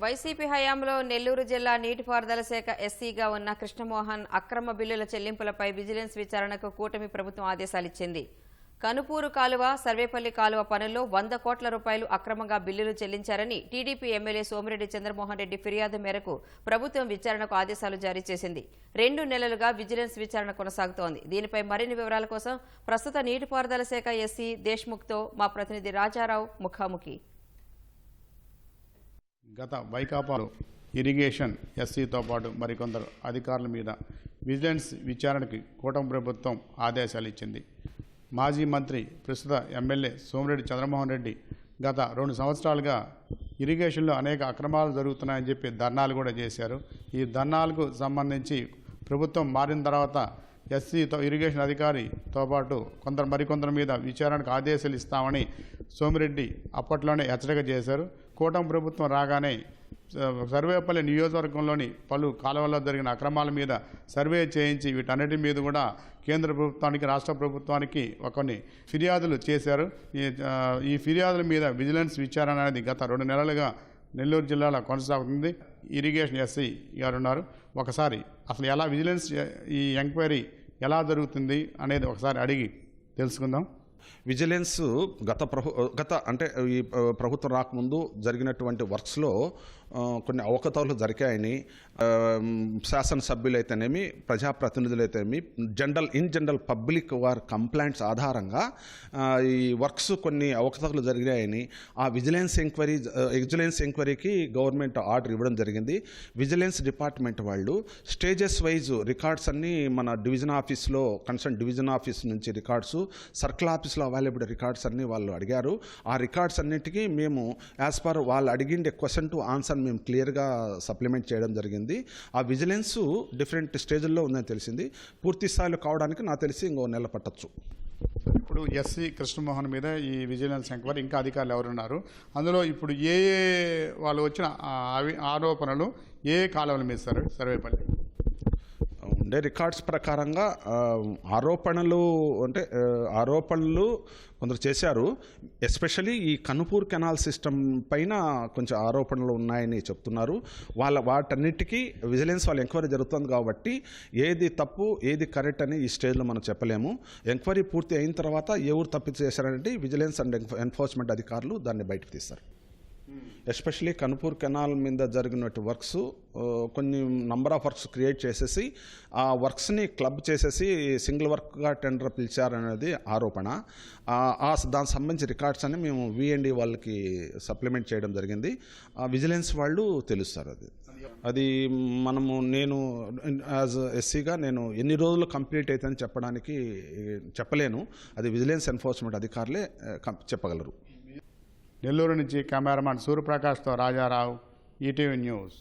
YCP హయాంలో నెల్లూరు జిల్లా నీటిపారుదల శాఖ ఎస్సీగా ఉన్న కృష్ణమోహన్ అక్రమ బిల్లుల చెల్లింపులపై విజిలెన్స్ విచారణకు కూటమి ప్రభుత్వం ఆదేశాలిచ్చింది. కనుపూరు కాలువ సర్వేపల్లి కాలువ పనుల్లో వంద కోట్ల రూపాయలు అక్రమంగా బిల్లులు చెల్లించారని టీడీపీ ఎమ్మెల్యే సోమిరెడ్డి చంద్రమోహన్ రెడ్డి ఫిర్యాదు మేరకు ప్రభుత్వం విచారణకు ఆదేశాలు జారీ చేసింది. రెండు నెలలుగా విజిలెన్స్ విచారణ కొనసాగుతోంది. దీనిపై మరిన్ని వివరాల కోసం ప్రస్తుత నీటిపారుదల శాఖ ఎస్సీ దేశ్ముఖ్తో మా ప్రతినిధి రాజారావు ముఖాముఖి. గత వైకాపాలో ఇరిగేషన్ ఎస్సీతో పాటు మరికొందరు అధికారుల మీద విజిలెన్స్ విచారణకి కూటమి ప్రభుత్వం ఆదేశాలు ఇచ్చింది. మాజీ మంత్రి ప్రస్తుత ఎమ్మెల్యే సోమిరెడ్డి చంద్రమోహన్ రెడ్డి గత రెండు సంవత్సరాలుగా ఇరిగేషన్లో అనేక అక్రమాలు జరుగుతున్నాయని చెప్పి ధర్నాలు కూడా చేశారు. ఈ ధర్నాలకు సంబంధించి ప్రభుత్వం మారిన తర్వాత ఎస్సీతో ఇరిగేషన్ అధికారితో పాటు కొందరు మరికొందరి మీద విచారణకు ఆదేశాలు ఇస్తామని సోమిరెడ్డి అప్పట్లోనే హెచ్చరిక చేశారు. కూటమి ప్రభుత్వం రాగానే సర్వేపల్లి నియోజకవర్గంలోని పలు కాలువల్లో జరిగిన అక్రమాల మీద సర్వే చేయించి వీటన్నిటి మీద కూడా కేంద్ర ప్రభుత్వానికి రాష్ట్ర ప్రభుత్వానికి కొన్ని ఫిర్యాదులు చేశారు. ఈ ఈ ఫిర్యాదుల మీద విజిలెన్స్ విచారణ అనేది గత రెండు నెలలుగా నెల్లూరు జిల్లాలో కొనసాగుతుంది. ఇరిగేషన్ ఎస్ఐ గారు ఉన్నారు. ఒకసారి అసలు ఎలా విజిలెన్స్ ఈ ఎంక్వైరీ ఎలా జరుగుతుంది అనేది ఒకసారి అడిగి తెలుసుకుందాం. విజిలెన్స్ గత ప్రభు గత అంటే ఈ ప్రభుత్వం రాకముందు జరిగినటువంటి వర్క్స్లో కొన్ని అవకతవలు జరిగాయని శాసనసభ్యులైతేనేమి ప్రజాప్రతినిధులైతేనేమి అయితేనేమి జనరల్ ఇన్ జనరల్ పబ్లిక్ వారి కంప్లైంట్స్ ఆధారంగా ఈ వర్క్స్ కొన్ని అవకతవలు జరిగాయని ఆ విజిలెన్స్ ఎంక్వైరీ విజిలెన్స్ ఎంక్వైరీకి గవర్నమెంట్ ఆర్డర్ ఇవ్వడం జరిగింది. విజిలెన్స్ డిపార్ట్మెంట్ వాళ్ళు స్టేజెస్ వైజ్ రికార్డ్స్ అన్నీ మన డివిజన్ ఆఫీస్లో కన్సర్న్ డివిజన్ ఆఫీస్ నుంచి రికార్డ్స్ సర్కిల్ ఆఫీస్ ఆఫీస్లో అవైలబుల్ రికార్డ్స్ అన్నీ వాళ్ళు అడిగారు. ఆ రికార్డ్స్ అన్నిటికీ మేము యాజ్ పర్ వాళ్ళు అడిగిండే క్వశ్చన్ టు ఆన్సర్ మేము క్లియర్గా సప్లిమెంట్ చేయడం జరిగింది. ఆ విజిలెన్స్ డిఫరెంట్ స్టేజ్ల్లో ఉందని తెలిసింది. పూర్తి స్థాయిలో కావడానికి నాకు తెలిసి ఇంకో నెల పట్టచ్చు. ఇప్పుడు ఎస్సీ కృష్ణమోహన్ మీద ఈ విజిలెన్స్ ఎంక్వైరీ ఇంకా అధికారులు ఎవరున్నారు? అందులో ఇప్పుడు ఏ ఏ వాళ్ళు వచ్చిన ఆరోపణలు ఏ కాలువల మీద సార్? సర్వేపల్లి. ఉండే రికార్డ్స్ ప్రకారంగా ఆరోపణలు అంటే ఆరోపణలు కొందరు చేశారు. ఎస్పెషలీ ఈ కనుపూర్ కెనాల్ సిస్టమ్ పైన కొంచెం ఆరోపణలు ఉన్నాయని చెప్తున్నారు. వాళ్ళ వాటన్నిటికీ విజిలెన్స్ వాళ్ళ ఎంక్వైరీ జరుగుతుంది కాబట్టి ఏది తప్పు ఏది కరెక్ట్ అని ఈ స్టేజ్లో మనం చెప్పలేము. ఎంక్వైరీ పూర్తి అయిన తర్వాత ఎవరు తప్పు చేశారంటే విజిలెన్స్ అండ్ ఎన్ఫోర్స్మెంట్ అధికారులు దాన్ని బయటకు తీస్తారు. ఎస్పెషలీ కనుపూర్ కెనాల్ మీద జరిగినట్టు వర్క్స్ కొన్ని నంబర్ ఆఫ్ వర్క్స్ క్రియేట్ చేసేసి ఆ వర్క్స్ని క్లబ్ చేసేసి సింగిల్ వర్క్గా టెండర్ పిలిచారనేది ఆరోపణ. ఆ, దానికి సంబంధించి రికార్డ్స్ అని మేము విఎండి వాళ్ళకి సప్లిమెంట్ చేయడం జరిగింది. ఆ విజిలెన్స్ వాళ్ళు తెలుస్తారు అది. అది మనము నేను యాజ్ ఎస్సీగా నేను ఎన్ని రోజులు కంప్లీట్ అవుతుందని చెప్పడానికి చెప్పలేను. అది విజిలెన్స్ ఎన్ఫోర్స్మెంట్ అధికారులే చెప్పగలరు. నెల్లూరు నుంచి కెమెరామాన్ సూర్యప్రకాష్తో రాజారావు ఈటీవీ న్యూస్.